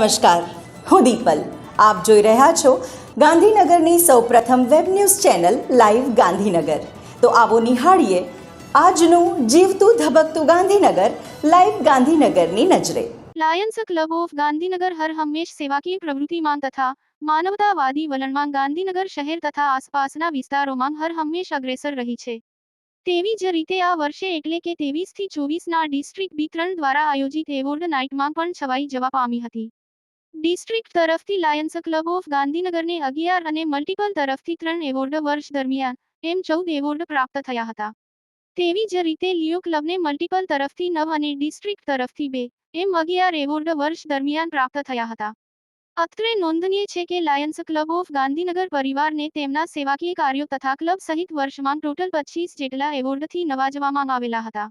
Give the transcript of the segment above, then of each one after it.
નમસ્કાર, હું દીપલ. આપ જોઈ રહ્યા છો ગાંધીનગરની સૌપ્રથમ web news channel live Gandhinagar. તો આવો નિહાળીએ આજનું જીવતું ધબકતું ગાંધીનગર, લાઈવ ગાંધીનગરની નજરે. લાયન્સ ક્લબ ઓફ ગાંધીનગર હર હંમેશ સેવાકીય પ્રવૃત્તિમાં તથા માનવતાવાદી વલણમાં ગાંધીનગર શહેર તથા આસપાસના વિસ્તારોમાં હર હંમેશ અગ્રેસર રહી છે. તેવી જ રીતે આ વર્ષે એટલે કે તેવીસથી ચોવીસના ડિસ્ટ્રિક્ટ બી ત્રણ દ્વારા આયોજિત એવોર્ડ નાઇટમાં પણ છવાઈ જવા પામી હતી. ડિસ્ટ્રિક્ટ તરફથી લાયન્સ ક્લબ ઓફ ગાંધીનગરને અગિયાર અને મલ્ટીપલ તરફથી ત્રણ એવોર્ડ વર્ષ દરમિયાન એમ ચૌદ એવોર્ડ પ્રાપ્ત થયા હતા. તેવી જ રીતે લિયો ક્લબને મલ્ટીપલ તરફથી નવ અને ડિસ્ટ્રિક્ટ તરફથી બે એમ અગિયાર એવોર્ડ વર્ષ દરમિયાન પ્રાપ્ત થયા હતા. અત્રે નોંધનીય છે કે લાયન્સ ક્લબ ઓફ ગાંધીનગર પરિવારને તેમના સેવાકીય કાર્યો તથા ક્લબ સહિત વર્ષમાં ટોટલ પચીસ જેટલા એવોર્ડથી નવાજવામાં આવેલા હતા.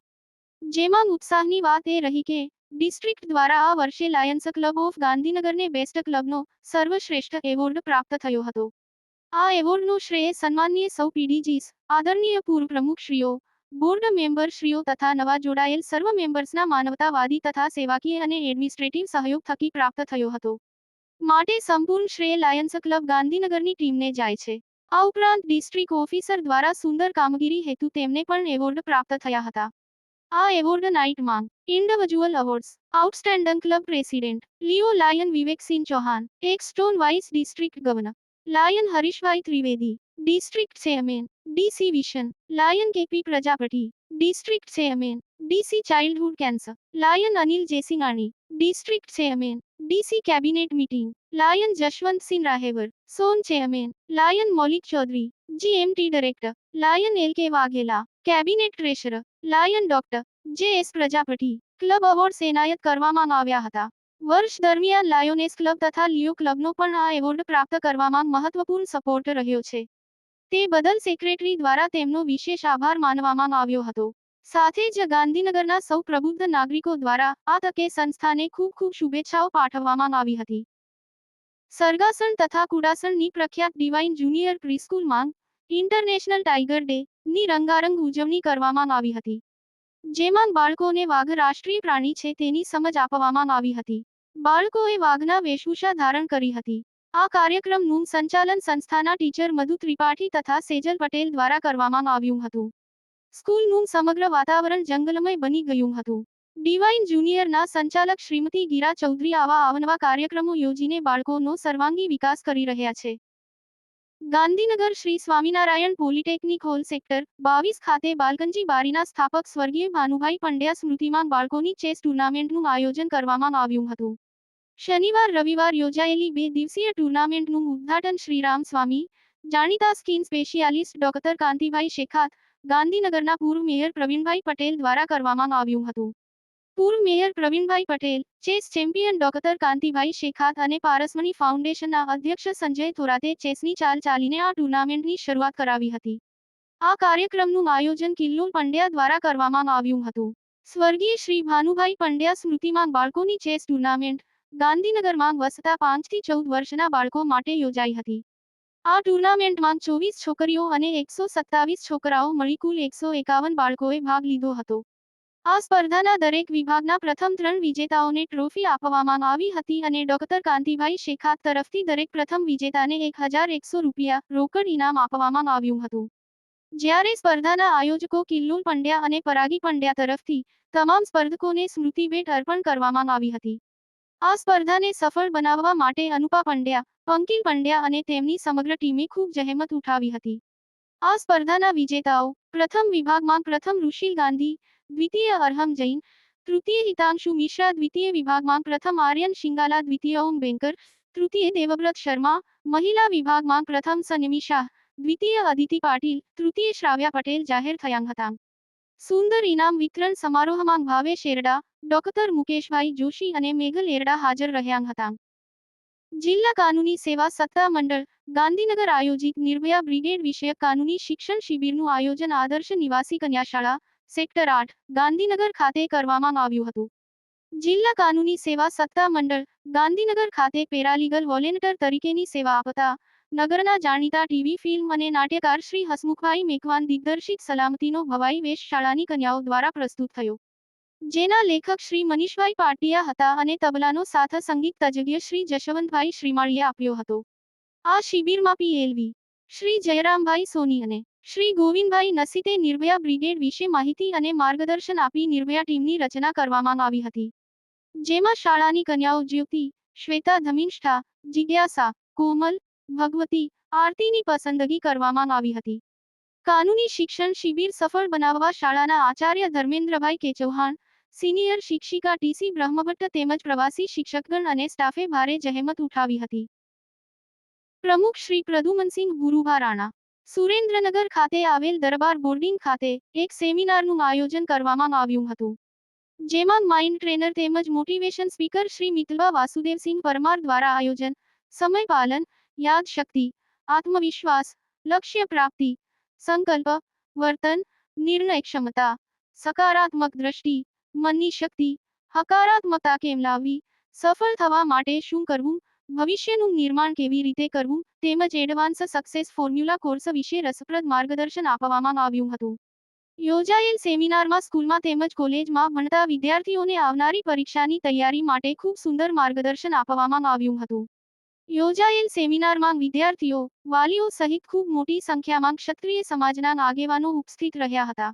જેમાં ઉત્સાહની વાત એ રહી કે ડિસ્ટ્રિક્ટ દ્વારા આ વર્ષે લાયન્સ ક્લબ ઓફ ગાંધીનગરને બેસ્ટ ક્લબનો સર્વશ્રેષ્ઠ એવોર્ડ પ્રાપ્ત થયો હતો. આ એવોર્ડનો શ્રેય સન્માનીય સૌ પીડીજીસ આદરણીય પૂર્વ પ્રમુખશ્રીઓ બોર્ડ મેમ્બરશ્રીઓ તથા નવા જોડાયેલ સર્વ મેમ્બર્સના માનવતાવાદી તથા સેવાકીય અને એડમિનિસ્ટ્રેટિવ સહયોગ થકી પ્રાપ્ત થયો હતો. માટે સંપૂર્ણ શ્રેય લાયન્સ ક્લબ ગાંધીનગરની ટીમને જાય છે. આ ઉપરાંત ડિસ્ટ્રિક્ટ ઓફિસર દ્વારા સુંદર કામગીરી હેતુ તેમને પણ એવોર્ડ પ્રાપ્ત થયા હતા. આ award નાઇટમાં individual awards outstanding club president leo lion Viveksinh Chauhan એક stone vice district governor lion Harishbhai Trivedi district chairman DC vision lion KP Prajapati district chairman DC childhood cancer lion Anil Jesingani district chairman DC cabinet meeting lion Jashwantsinh Rahevar zone chairman lion Maulik Chaudhary GMT director lion L K Vaghela cabinet treasurer lion doctor J S Prajapati, club award સેનાયત કરવામાં આવ્યા હતા. વર્ષ દરમિયાન lioness club તથા લિયો ક્લબનો પણ આ award પ્રાપ્ત કરવામાં મહત્વપૂર્ણ સપોર્ટ રહ્યો છે. તે બદલ સેક્રેટરી દ્વારા તેમનો વિશેષ આભાર માનવામાં આવ્યો હતો. સાથે જ ગાંધીનગરના સૌ પ્રબુદ્ધ નાગરિકો દ્વારા આ તકે સંસ્થાને ખૂબ ખૂબ શુભેચ્છાઓ પાઠવવામાં આવી હતી. સરગાસણ તથા કુડાસણની પ્રખ્યાત ડિવાઇન જુનિયર પ્રીસ્કૂલમાં ઇન્ટરનેશનલ ટાઈગર ડે ની રંગારંગ ઉજવણી કરવામાં આવી હતી. જેમાં બાળકોને વાઘ રાષ્ટ્રીય પ્રાણી છે તેની સમજ આપવામાં આવી હતી. બાળકોએ વાઘના વેશભૂષા ધારણ કરી હતી. આ કાર્યક્રમનું સંચાલન સંસ્થાના ટીચર મધુ ત્રિપાઠી તથા સેજલ પટેલ દ્વારા કરવામાં આવ્યું હતું. સ્કૂલનું સમગ્ર વાતાવરણ જંગલમય બની ગયું હતું. ડિવાઇન જુનિયરના સંચાલક શ્રીમતી ગીરા ચૌધરી આવા અવનવા કાર્યક્રમો યોજીને બાળકોનો સર્વાંગી વિકાસ કરી રહ્યા છે. Gandhinagar Shri Swaminarayan polytechnic hall sector બાવીસ ખાતે બાલકંજી બારીના સ્થાપક સ્વર્ગીય ભાનુભાઈ પંડ્યા સ્મૃતિમાં બાળકોની ચેસ ટુર્નામેન્ટનું આયોજન કરવામાં આવ્યું હતું. શનિવાર રવિવાર યોજાયેલી બે દિવસીય ટુર્નામેન્ટનું ઉદ્ઘાટન શ્રીરામ સ્વામી, જાણીતા skin specialist doctor Kantibhai Shekhat, ગાંધીનગરના પૂર્વ મેયર પ્રવીણભાઈ પટેલ દ્વારા કરવામાં આવ્યું હતું. પૂર્વ mayor Pravinbhai Patel, chess champion doctor Kantibhai Shekhat અને પારસમણી ફાઉન્ડેશનના અધ્યક્ષ સંજય થોરાતે ચેસની ચાલ ચાલીને આ ટુર્નામેન્ટની શરૂઆત કરાવી હતી. આ કાર્યક્રમનું આયોજન કિલ્લોલ પંડ્યા દ્વારા કરવામાં આવ્યું હતું. સ્વર્ગીય શ્રી ભાનુભાઈ પંડ્યા સ્મૃતિમાં બાળકોની ચેસ ટુર્નામેન્ટ ગાંધીનગરમાં વસતા પાંચથી ચૌદ વર્ષના બાળકો માટે યોજાઈ હતી. આ ટુર્નામેન્ટમાં ચોવીસ છોકરીઓ અને એકસો સત્તાવીસ છોકરાઓ મળી કુલ એકસો એકાવન બાળકોએ ભાગ લીધો હતો. આ સ્પર્ધાના દરેક વિભાગના પ્રથમ ત્રણ વિજેતાઓને ટ્રોફી આપવામાં આવી હતી અને ડોક્ટર કાંતિભાઈ શેખાત તરફથી દરેક પ્રથમ વિજેતાને એક રૂપિયા રોકડ ઇનામ આપવામાં આવ્યું હતું. જ્યારે સ્પર્ધાના આયોજકો કિલ્લુલ પંડ્યા અને પરાગી પંડ્યા તરફથી તમામ સ્પર્ધકોને સ્મૃતિ ભેટ અર્પણ કરવામાં આવી હતી. આ સ્પર્ધાને સફળ બનાવવા માટે અનુપા પંડ્યા, પંકિલ પંડ્યા અને તેમની સમગ્ર ટીમે ખૂબ જહેમત ઉઠાવી હતી. આ સ્પર્ધાના વિજેતાઓ, પ્રથમ વિભાગમાં પ્રથમ ઋષિલ ગાંધી દ્વિતીય અરહમ જૈન તૃતીય હિતાંશુ મિશ્રા દ્વિતીય વિભાગમાં પ્રથમ આર્યન શિંગાલા દ્વિતીય ઓમ બેંકર તૃતીય દેવવ્રત શર્મા મહિલા વિભાગમાં પ્રથમ સનિમી દ્વિતીય અદિતિ પાટીલ તૃતીય શ્રાવ્યા પટેલ જાહેર થયા હતા સુંદર ઇનામ વિતરણ સમારોહમાં ભાવેશ એરડા ડોક્ટર મુકેશભાઈ જોશી અને મેઘલ એરડા હાજર રહ્યા હતા જિલ્લા કાનૂની સેવા સત્તા મંડળ ગાંધીનગર આયોજિત નિર્ભયા બ્રિગેડ વિષયક કાનૂની શિક્ષણ શિબિરનું આયોજન આદર્શ નિવાસી કન્યાશાળા સેક્ટર આઠ, ગાંધીનગર ખાતે કરવામાં આવ્યું હતું. જિલ્લા કાનૂની સેવા સત્તા મંડળ, ગાંધીનગર ખાતે પેરાલીગલ વોલેન્ટર તરીકેની સેવા આપતા, નગરના જાણીતા ટીવી, ફિલ્મ અને નાટ્યકાર શ્રી હસમુખભાઈ મેકવાન દિગ્દર્શિત સલામતીનો ભવાઈ વેશ શાળાની કન્યાઓ દ્વારા પ્રસ્તુત થયો. જેના લેખક શ્રી મનીષભાઈ પાટિયા હતા અને તબલાનો સાથ સંગીત તજજ્ઞ શ્રી જશવંતભાઈ શ્રીમાળીએ આપ્યો હતો. આ શિબિરમાં પીએલવી શ્રી જયરામભાઈ સોની અને શ્રી ગોવિંદભાઈ નસીતે નિર્ભયા બ્રિગેડ વિશે માહિતી અને માર્ગદર્શન આપી નિર્ભયા ટીમની રચના કરવામાં આવી હતી. જેમાં શાળાની કન્યાઓ જ્યોતિ, શ્વેતા ધમિષ્ઠા જિજ્ઞાસા, કોમલ, ભગવતી, આરતીની પસંદગી કરવામાં આવી હતી. કાનૂની શિક્ષણ શિબિર સફળ બનાવવા શાળાના આચાર્ય ધર્મેન્દ્રભાઈ કે ચૌહાણ, સિનિયર શિક્ષિકા ટીસી બ્રહ્મભટ્ટ તેમજ પ્રવાસી શિક્ષકગણ અને સ્ટાફે ભારે જહેમત ઉઠાવી હતી. પ્રમુખ શ્રી પ્રદુમનસિંહ ગુરુભા રાણા સુરેન્દ્રનગર ખાતે આવેલ દરબાર બોર્ડિંગ ખાતે એક સેમિનારનું આયોજન કરવામાં આવ્યું હતું, જેમાં માઇન્ડ ટ્રેનર તેમજ મોટિવેશન સ્પીકર શ્રી મિતલબા વાસુદેવસિંહ પરમાર દ્વારા આયોજન, સમય પાલન યાદશક્તિ આત્મવિશ્વાસ, લક્ષ્ય પ્રાપ્તિ, સંકલ્પ, વર્તન, નિર્ણય ક્ષમતા, સકારાત્મક દ્રષ્ટિ, મનની શક્તિ, હકારાત્મકતા કેમ લાવવી, સફળ થવા માટે શું કરવું ભવિષ્યનું નિર્માણ કેવી રીતે કરવું તેમજ એડવાન્સ સક્સેસ ફોર્મ્યુલા કોર્સ વિશે રસપ્રદ માર્ગદર્શન આપવામાં આવ્યું હતું. યોજાયેલ સેમિનારમાં સ્કૂલમાં તેમજ કોલેજમાં ભણતા વિદ્યાર્થીઓને આવનારી પરીક્ષાની તૈયારી માટે ખૂબ સુંદર માર્ગદર્શન આપવામાં આવ્યું હતું. યોજાયેલ સેમિનારમાં વિદ્યાર્થીઓ, વાલીઓ સહિત ખૂબ મોટી સંખ્યામાં ક્ષત્રિય સમાજના આગેવાનો ઉપસ્થિત રહ્યા હતા.